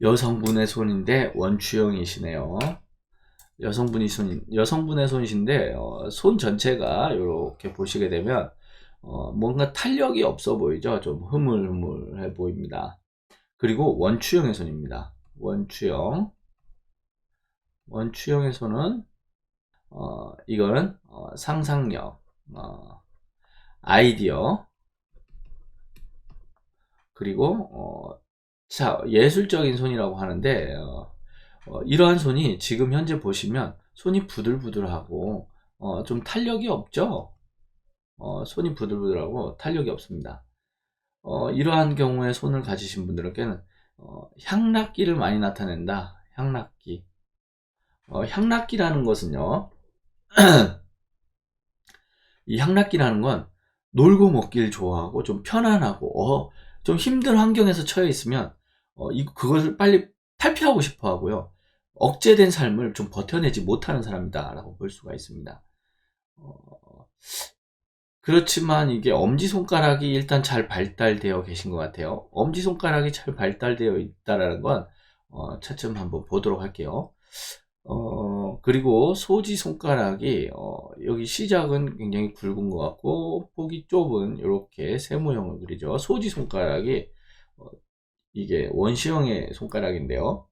여성분의 손인데 원추형이시네요. 여성분이 손, 여성분의 손이신데 어, 손 전체가 이렇게 보시게 되면 어, 뭔가 탄력이 없어 보이죠. 좀 흐물흐물해 보입니다. 그리고 원추형의 손입니다. 원추형. 원추형의 손은 어, 이거는 어, 상상력, 어, 아이디어, 그리고 어, 자 예술적인 손이라고 하는데 어, 어, 이러한 손이 지금 현재 보시면 손이 부들부들하고 어, 좀 탄력이 없죠. 어, 손이 부들부들하고 탄력이 없습니다. 어, 이러한 경우에 손을 가지신 분들에게는 어, 향락기를 많이 나타낸다. 향락기. 어, 향락기라는 것은요. 이 향락기라는 건 놀고 먹기를 좋아하고 좀 편안하고 어, 좀 힘든 환경에서 처해 있으면 어, 이 그것을 빨리 탈피하고 싶어 하고요. 억제된 삶을 좀 버텨내지 못하는 사람이다 라고 볼 수가 있습니다. 어, 그렇지만 이게 엄지손가락이 일단 잘 발달되어 계신 것 같아요. 엄지손가락이 잘 발달되어 있다라는 건 어, 차츰 한번 보도록 할게요. 어, 그리고 소지 손가락이, 어, 여기 시작은 굉장히 굵은 것 같고, 폭이 좁은, 이렇게 세모형을 그리죠. 소지 손가락이, 어, 이게 원시형의 손가락인데요.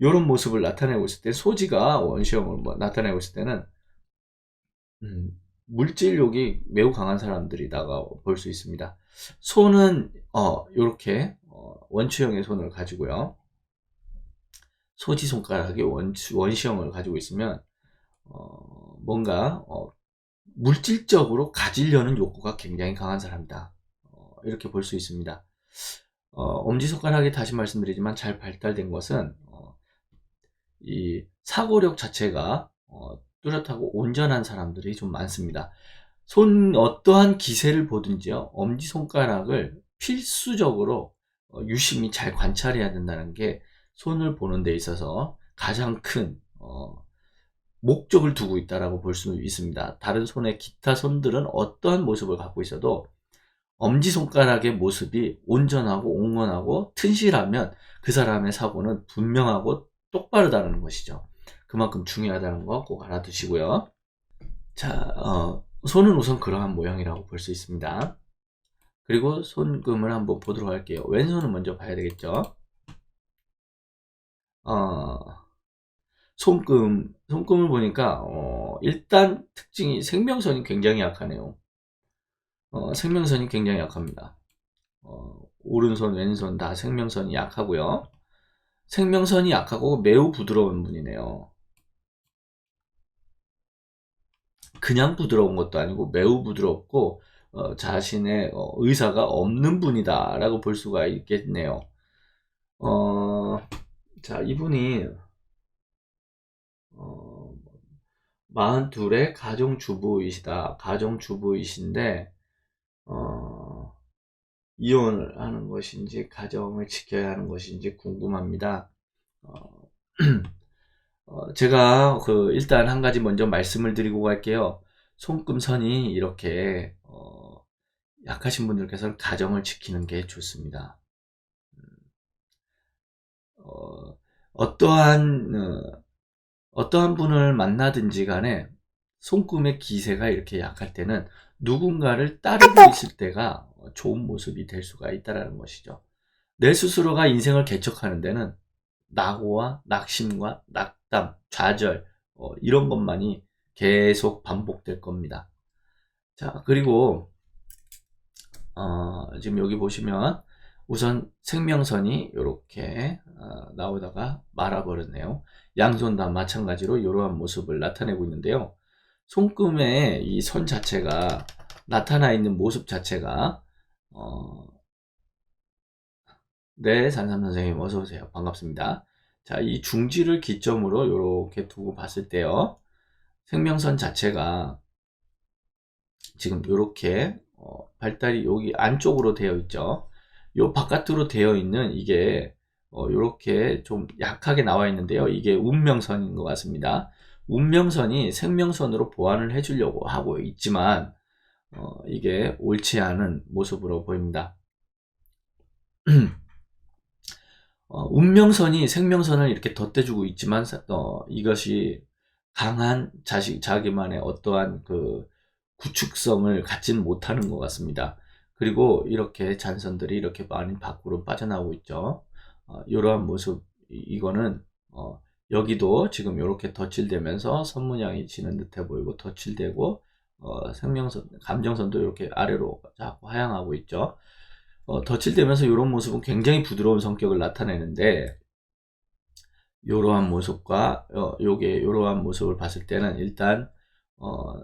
이런 모습을 나타내고 있을 때, 소지가 원시형을 뭐 나타내고 있을 때는, 음, 물질욕이 매우 강한 사람들이다가 볼 수 있습니다. 손은, 어, 요렇게, 어, 원추형의 손을 가지고요. 소지 손가락이 원, 원시형을 가지고 있으면 어, 뭔가 어, 물질적으로 가지려는 욕구가 굉장히 강한 사람이다. 어, 이렇게 볼 수 있습니다. 어, 엄지손가락이 다시 말씀드리지만 잘 발달된 것은 어, 이 사고력 자체가 어, 뚜렷하고 온전한 사람들이 좀 많습니다. 손 어떠한 기세를 보든지요 엄지손가락을 필수적으로 어, 유심히 잘 관찰해야 된다는 게 손을 보는 데 있어서 가장 큰 어, 목적을 두고 있다라고 볼 수 있습니다. 다른 손의 기타 손들은 어떠한 모습을 갖고 있어도 엄지손가락의 모습이 온전하고 옹원하고 튼실하면 그 사람의 사고는 분명하고 똑바르다는 것이죠. 그만큼 중요하다는 거 꼭 알아두시고요. 자, 어, 손은 우선 그러한 모양이라고 볼 수 있습니다. 그리고 손금을 한번 보도록 할게요. 왼손은 먼저 봐야 되겠죠. 어, 손금, 손금을 보니까, 어, 일단 특징이 생명선이 굉장히 약하네요. 어, 생명선이 굉장히 약합니다. 어, 오른손, 왼손 다 생명선이 약하고요. 생명선이 약하고 매우 부드러운 분이네요. 그냥 부드러운 것도 아니고 매우 부드럽고 어, 자신의 어, 의사가 없는 분이다라고 볼 수가 있겠네요. 어, 자, 이분이 어, 42의 가정주부이시다. 가정주부이신데 어, 이혼을 하는 것인지 가정을 지켜야 하는 것인지 궁금합니다. 어, 어, 제가 그 일단 한 가지 먼저 말씀을 드리고 갈게요. 손금선이 이렇게 어, 약하신 분들께서는 가정을 지키는 게 좋습니다. 어, 어떠한 어, 어떠한 분을 만나든지 간에 손금의 기세가 이렇게 약할 때는 누군가를 따르고 있을 때가 좋은 모습이 될 수가 있다는 것이죠. 내 스스로가 인생을 개척하는 데는 낙오와 낙심과 낙담, 좌절 어, 이런 것만이 계속 반복될 겁니다. 자 그리고 어, 지금 여기 보시면 우선 생명선이 이렇게 어, 나오다가 말아버렸네요. 양손 다 마찬가지로 이러한 모습을 나타내고 있는데요. 손금의 이 선 자체가 나타나 있는 모습 자체가 어... 네 산삼 선생님 어서 오세요 반갑습니다. 자 이 중지를 기점으로 이렇게 두고 봤을 때요 생명선 자체가 지금 이렇게 어, 발달이 여기 안쪽으로 되어 있죠. 요 바깥으로 되어 있는 이게 어, 이렇게 좀 약하게 나와 있는데요. 이게 운명선인 것 같습니다. 운명선이 생명선으로 보완을 해주려고 하고 있지만 어, 이게 옳지 않은 모습으로 보입니다. 어, 운명선이 생명선을 이렇게 덧대주고 있지만 사- 어, 이것이 강한 자식 자기만의 어떠한 그 구축성을 갖지는 못하는 것 같습니다. 그리고 이렇게 잔선들이 이렇게 많이 밖으로 빠져나오고 있죠. 어, 이러한 모습 이- 이거는 어, 여기도 지금 이렇게 덧칠되면서 선문양이 지는 듯해 보이고 덧칠되고 어, 생명선 감정선도 이렇게 아래로 자꾸 하향하고 있죠. 어, 덧칠되면서 이런 모습은 굉장히 부드러운 성격을 나타내는데 이러한 모습과 어, 요게 이러한 모습을 봤을 때는 일단 어,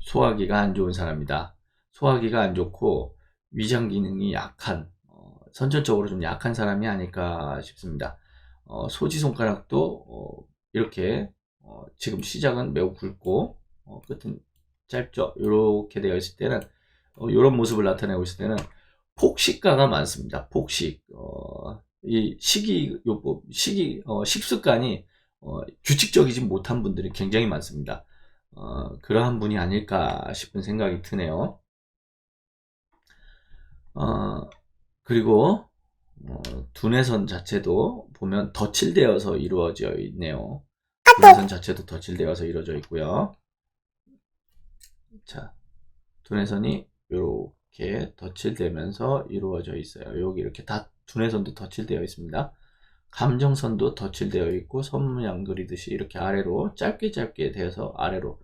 소화기가 안 좋은 사람이다. 소화기가 안 좋고 위장 기능이 약한 어, 선천적으로 좀 약한 사람이 아닐까 싶습니다. 어, 소지 손가락도 어, 이렇게 어, 지금 시작은 매우 굵고 어, 끝은 짧죠. 이렇게 되어 있을 때는 이런 모습을 나타내고 있을 때는 폭식가가 많습니다. 폭식. 어, 이 식이 요법 식이 어, 식습관이 어, 규칙적이지 못한 분들이 굉장히 많습니다. 어, 그러한 분이 아닐까 싶은 생각이 드네요. 어, 그리고 어, 두뇌선 자체도 보면 덧칠되어서 이루어져 있네요. 두뇌선 자체도 덧칠되어서 이루어져 있고요. 자, 두뇌선이 이렇게 덧칠되면서 이루어져 있어요. 여기 이렇게 다 두뇌선도 덧칠되어 있습니다. 감정선도 덧칠되어 있고 선문양 그리듯이 이렇게 아래로 짧게 짧게 되어서 아래로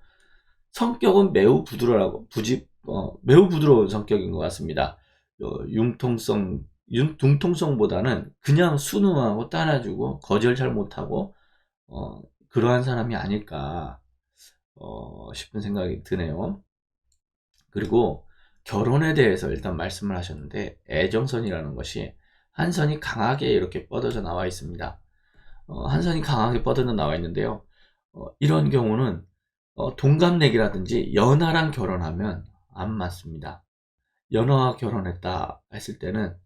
성격은 매우 부드러워 부집 어, 매우 부드러운 성격인 것 같습니다. 어, 융통성 융, 융통성보다는 그냥 순응하고 따라주고 거절 잘 못하고 어, 그러한 사람이 아닐까 어, 싶은 생각이 드네요. 그리고 결혼에 대해서 일단 말씀을 하셨는데 애정선이라는 것이 한 선이 강하게 이렇게 뻗어져 나와 있습니다. 어, 한 선이 강하게 뻗어져 나와 있는데요. 어, 이런 경우는 어, 동갑내기라든지 연하랑 결혼하면 안 맞습니다. 연하와 결혼했다 했을 때는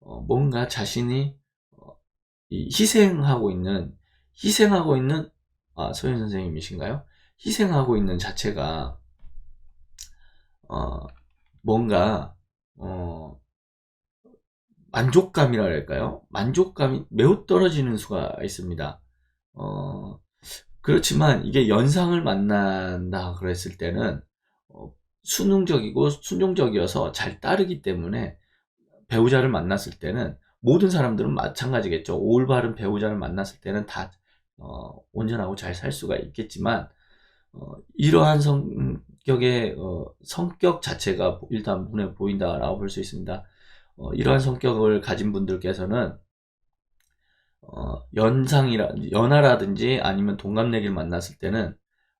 어, 뭔가 자신이 어, 이 희생하고 있는 희생하고 있는 아, 소연 선생님이신가요? 희생하고 있는 자체가 어, 뭔가 어, 만족감이라 할까요? 만족감이 매우 떨어지는 수가 있습니다. 어, 그렇지만 이게 연상을 만난다 그랬을 때는 어, 순응적이고 순종적이어서 잘 따르기 때문에 배우자를 만났을 때는 모든 사람들은 마찬가지겠죠. 올바른 배우자를 만났을 때는 다 어, 온전하고 잘 살 수가 있겠지만 어, 이러한 성격의 어, 성격 자체가 일단 눈에 보인다라고 볼 수 있습니다. 어, 이러한 성격을 가진 분들께서는 어, 연상이라 연하라든지 아니면 동갑내기를 만났을 때는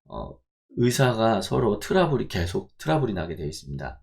어, 의사가 서로 트러블이 계속 트러블이 나게 되어 있습니다.